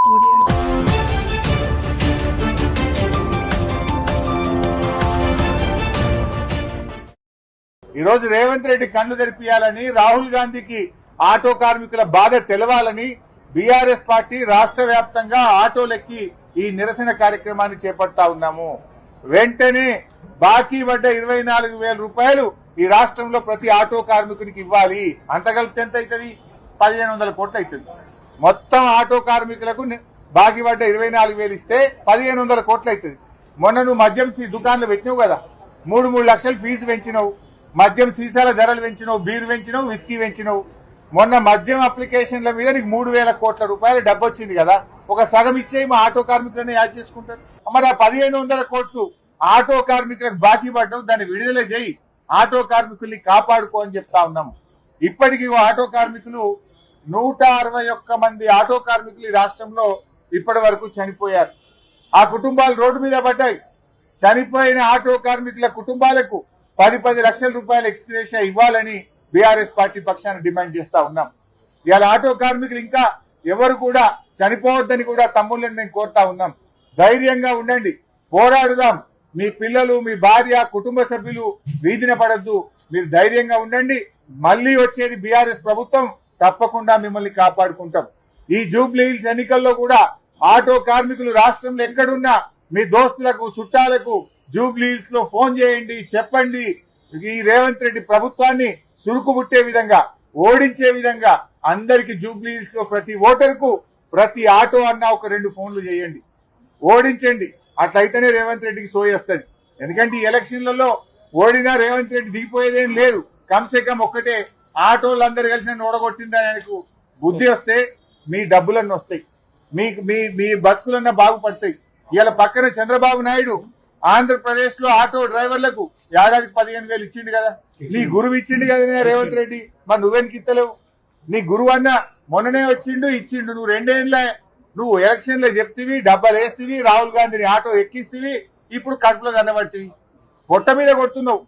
ఈరోజు రేవంత్ రెడ్డి కన్ను తెరిపియాలని రాహుల్ గాంధీకి ఆటో కార్మికుల బాధ తెలవాలని బీఆర్ఎస్ పార్టీ రాష్ట్ర వ్యాప్తంగా ఆటోలెక్కి ఈ నిరసన కార్యక్రమాన్ని చేపడతా ఉన్నాము. వెంటనే బాకీ పడ్డ ఇరవై నాలుగు వేల రూపాయలు ఈ రాష్ట్రంలో ప్రతి ఆటో కార్మికునికి ఇవ్వాలి. అంత ఎంత అవుతుంది? పదిహేను వందల కోట్లు అవుతుంది. మొత్తం ఆటో కార్మికులకు బాకీ పడ్డ ఇరవై నాలుగు వేలు ఇస్తే పదిహేను వందల కోట్లు అవుతుంది మొన్న నువ్వు మద్యం సీ- దుకాణంలో పెట్టినావు కదా మూడు మూడు లక్షలు ఫీజు పెంచినావు. మద్యం సీసాల ధరలు పెంచినావు బీర్ పెంచినావు విస్కీ పెంచినావు. మొన్న మద్యం అప్లికేషన్ల మీద నీకు మూడు వేల కోట్ల రూపాయలు డబ్బు వచ్చింది కదా ఒక సగం ఇచ్చే మా ఆటో కార్మికులను యాడ్ చేసుకుంటారు. మరి ఆ పదిహేను వందల కోట్లు ఆటో కార్మికులకు బాకీ పడ్డం దాన్ని విడుదల చేయి. ఆటో కార్మికుల్ని కాపాడుకో అని చెప్తా ఉన్నాము. ఇప్పటికీ ఓ ఆటో కార్మికులు నూట అరవై ఒక్క మంది ఆటో కార్మికులు ఈ రాష్ట్రంలో ఇప్పటి వరకు చనిపోయారు. ఆ కుటుంబాలు రోడ్డు మీద పడ్డాయి. చనిపోయిన ఆటో కార్మికుల కుటుంబాలకు పది పది లక్షల రూపాయల ఎక్స్గ్రేషియా ఇవ్వాలని బీఆర్ఎస్ పార్టీ పక్షాన డిమాండ్ చేస్తా ఉన్నాం. ఇవాళ ఆటో కార్మికులు ఇంకా ఎవరు కూడా చనిపోవద్దని కూడా తమ్ముళ్ళని మేము కోరుతా ఉన్నాం. ధైర్యంగా ఉండండి. పోరాడుదాం. మీ పిల్లలు మీ భార్య కుటుంబ సభ్యులు వీధిన పడద్దు. మీరు ధైర్యంగా ఉండండి. మళ్ళీ వచ్చేది బీఆర్ఎస్ ప్రభుత్వం. తప్పకుండా మిమ్మల్ని కాపాడుకుంటాం. ఈ జూబ్లీ హిల్స్ ఎన్నికల్లో కూడా ఆటో కార్మికులు రాష్ట్రంలో ఎక్కడున్నా మీ దోస్తులకు చుట్టాలకు జూబ్లీ హిల్స్లో ఫోన్ చేయండి చెప్పండి. ఈ రేవంత్ రెడ్డి ప్రభుత్వాన్ని సురుకు పుట్టే విధంగా ఓడించే విధంగా అందరికి జూబ్లీ హిల్స్లో ప్రతి ఓటర్కు ప్రతి ఆటో అన్న ఒక రెండు ఫోన్లు చేయండి. ఓడించండి. అట్లయితేనే రేవంత్ రెడ్డికి సోయేస్తుంది ఎందుకంటే ఈ ఎలక్షన్లలో ఓడినా రేవంత్ రెడ్డి దిగిపోయేదేం లేదు. కమ్సే కమ్ ఒక్కటే ఆటోలందరూ కలిసి నన్ను ఓడగొట్టిందని ఆయనకు బుద్ధి వస్తే మీ డబ్బులన్నీ వస్తాయి. మీ మీ మీ బతుకులన్నా బాగుపడతాయి. ఇవాళ పక్కన చంద్రబాబు నాయుడు ఆంధ్రప్రదేశ్లో ఆటో డ్రైవర్లకు ఏడాదికి పదిహేను వేలు ఇచ్చిండు కదా. నీ గురువు ఇచ్చిండు కదా రేవంత్ రెడ్డి. మరి నువ్వెనికి ఇస్తలేవు నీ గురువు అన్న మొన్ననే వచ్చిండు ఇచ్చిండు. నువ్వు రెండేళ్ళ నువ్వు ఎలక్షన్లో చెప్తివి డబ్బాలు వేస్తీవి రాహుల్ గాంధీని ఆటో ఎక్కిస్తీవి ఇప్పుడు కడుపులో కనబడుతుంది పొట్ట మీద కొడుతున్నావు.